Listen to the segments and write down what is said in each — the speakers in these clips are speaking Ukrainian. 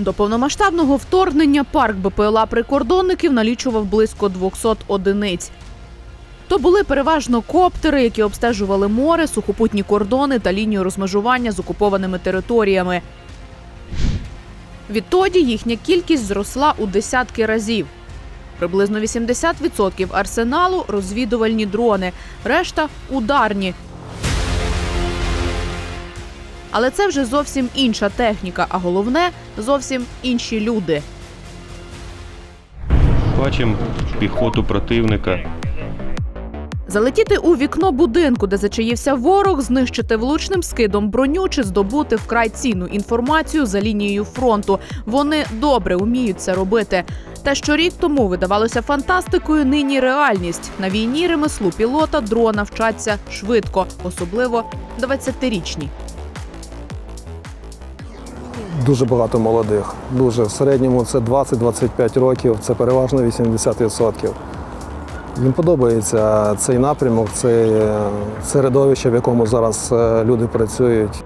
До повномасштабного вторгнення парк БПЛА прикордонників налічував близько 200 одиниць. То були переважно коптери, які обстежували море, сухопутні кордони та лінію розмежування з окупованими територіями. Відтоді їхня кількість зросла у десятки разів. Приблизно 80% арсеналу розвідувальні дрони, решта ударні. Але це вже зовсім інша техніка, а головне зовсім інші люди. Бачимо піхоту противника. Залетіти у вікно будинку, де зачаївся ворог, знищити влучним скидом броню чи здобути вкрай цінну інформацію за лінією фронту. Вони добре вміють це робити. Те, що рік тому видавалося фантастикою, нині реальність. На війні ремеслу пілота дрона вчаться швидко, особливо 20-річні. Дуже багато молодих. Дуже в середньому це 20-25 років, це переважно 80%. Їм подобається цей напрямок, це е, середовище, в якому зараз е, люди працюють.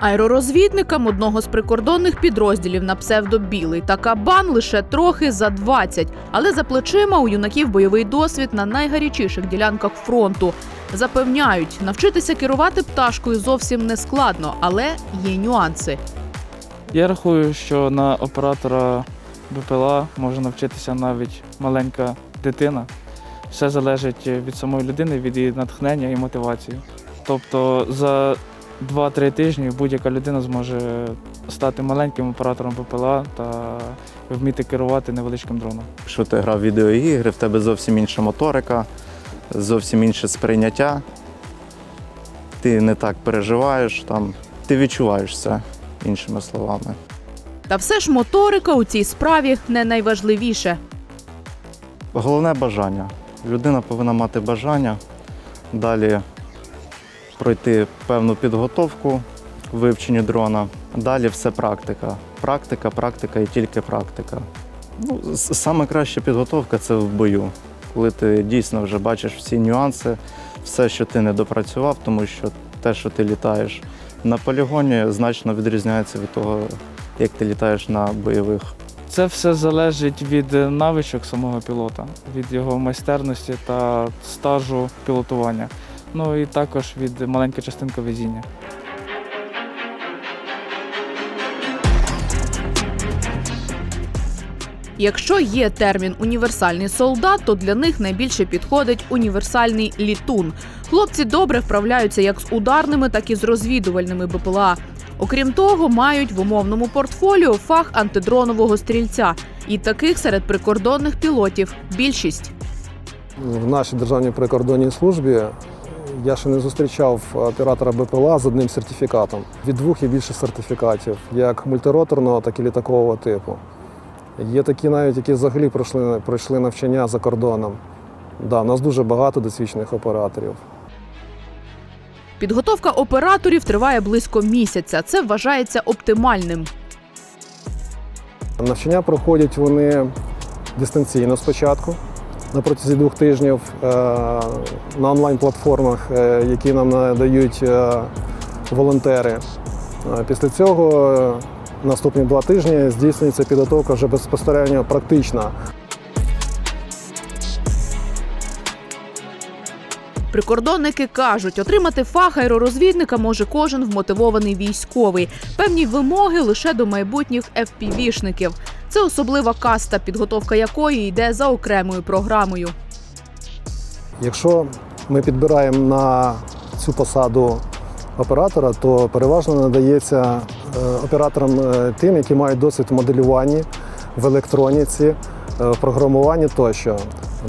Аеророзвідникам одного з прикордонних підрозділів на псевдо Білий та Кабан лише трохи за 20. Але за плечима у юнаків бойовий досвід на найгарячіших ділянках фронту. Запевняють, навчитися керувати пташкою зовсім не складно, але є нюанси. Я рахую, що на оператора БПЛА може навчитися навіть маленька дитина. Все залежить від самої людини, від її натхнення і мотивації. Тобто за 2-3 тижні будь-яка людина зможе стати маленьким оператором БПЛА та вміти керувати невеличким дроном. Якщо ти грав в відеоігри, в тебе зовсім інша моторика, зовсім інше сприйняття. Ти не так переживаєш, там, ти відчуваєш це, іншими словами. Та все ж моторика у цій справі не найважливіше. Головне бажання. Людина повинна мати бажання далі пройти певну підготовку в вивченні дрона. Далі все практика. Практика, практика і тільки практика. Ну, саме краща підготовка це в бою, коли ти дійсно вже бачиш всі нюанси, все, що ти не допрацював, тому що те, що ти літаєш на полігоні, значно відрізняється від того, як ти літаєш на бойових Це все залежить від навичок самого пілота, від його майстерності та стажу пілотування. Ну і також від маленької частинки везіння. Якщо є термін універсальний солдат, то для них найбільше підходить універсальний літун. Хлопці добре вправляються як з ударними, так і з розвідувальними БПЛА. Окрім того, мають в умовному портфоліо фах антидронового стрільця. І таких серед прикордонних пілотів більшість. В нашій державній прикордонній службі я ще не зустрічав оператора БПЛА з одним сертифікатом. Від двох і більше сертифікатів, як мультироторного, так і літакового типу. Є такі навіть, які взагалі пройшли, пройшли навчання за кордоном. Да, у нас дуже багато досвідчених операторів. Підготовка операторів триває близько місяця. Це вважається оптимальним. Навчання проходять вони дистанційно спочатку на протязі двох тижнів е, на онлайн-платформах, е, які нам надають е, волонтери. Після цього наступні два тижні здійснюється підготовка вже безпосередньо практична. Прикордонники кажуть, отримати фах аеророзвідника може кожен вмотивований військовий. Певні вимоги лише до майбутніх FPV-шників. Це особлива каста, підготовка якої йде за окремою програмою. Якщо ми підбираємо на цю посаду оператора, то переважно надається е, операторам е, тим, які мають досвід в моделюванні, в електроніці, е, в програмуванні тощо.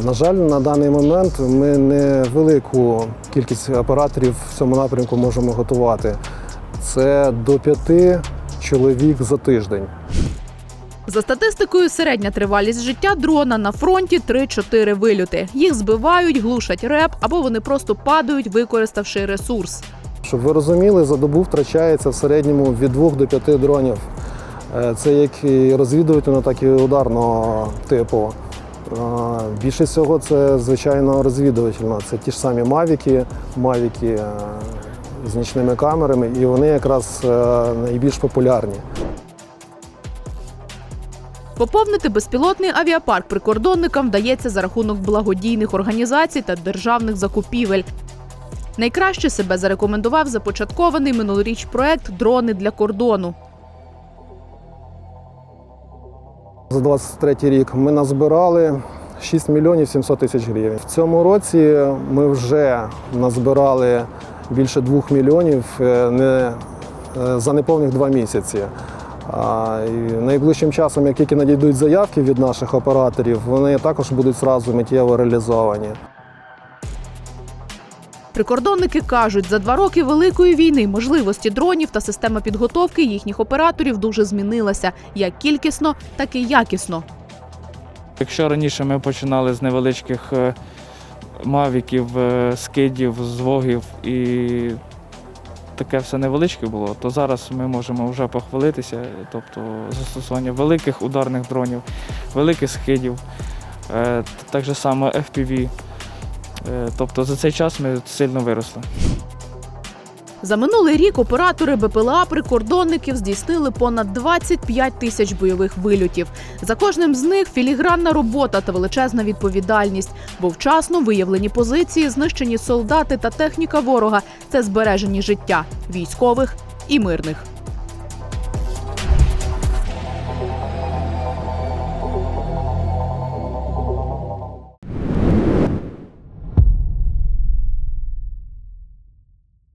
На жаль, на даний момент ми не велику кількість операторів в цьому напрямку можемо готувати. Це до п'яти чоловік за тиждень. За статистикою, середня тривалість життя дрона на фронті 3-4 вильоти. Їх збивають, глушать реп або вони просто падають, використавши ресурс. Щоб ви розуміли, за добу втрачається в середньому від 2 до 5 дронів. Е, Це як і розвідувального, так і ударного типу. Е, Більшість всього це, звичайно, розвідувальна. Це ті ж самі мавіки, мавіки е, з нічними камерами, і вони якраз найбільш популярні. Поповнити безпілотний авіапарк прикордонникам вдається за рахунок благодійних організацій та державних закупівель. Найкраще себе зарекомендував започаткований минулоріч проект Дрони для кордону. За 23 рік ми назбирали 6 мільйонів 700 тисяч гривень. В цьому році ми вже назбирали більше 2 мільйонів е, е, за неповних два місяці. А, і найближчим часом, як тільки надійдуть заявки від наших операторів, вони також будуть зразу миттєво реалізовані. Прикордонники кажуть, за два роки великої війни можливості дронів та система підготовки їхніх операторів дуже змінилася як кількісно, так і якісно. Якщо раніше ми починали з невеличких е, мавіків, е, скидів, звогів і таке все невеличке було, то зараз ми можемо вже похвалитися, тобто застосування великих ударних дронів, великих скидів, е, так само FPV. Е, Тобто за цей час ми сильно виросли. За минулий рік оператори БПЛА прикордонників здійснили понад 25 тисяч бойових вильотів. За кожним з них філігранна робота та величезна відповідальність, бо вчасно виявлені позиції, знищені солдати та техніка ворога це збережені життя військових і мирних.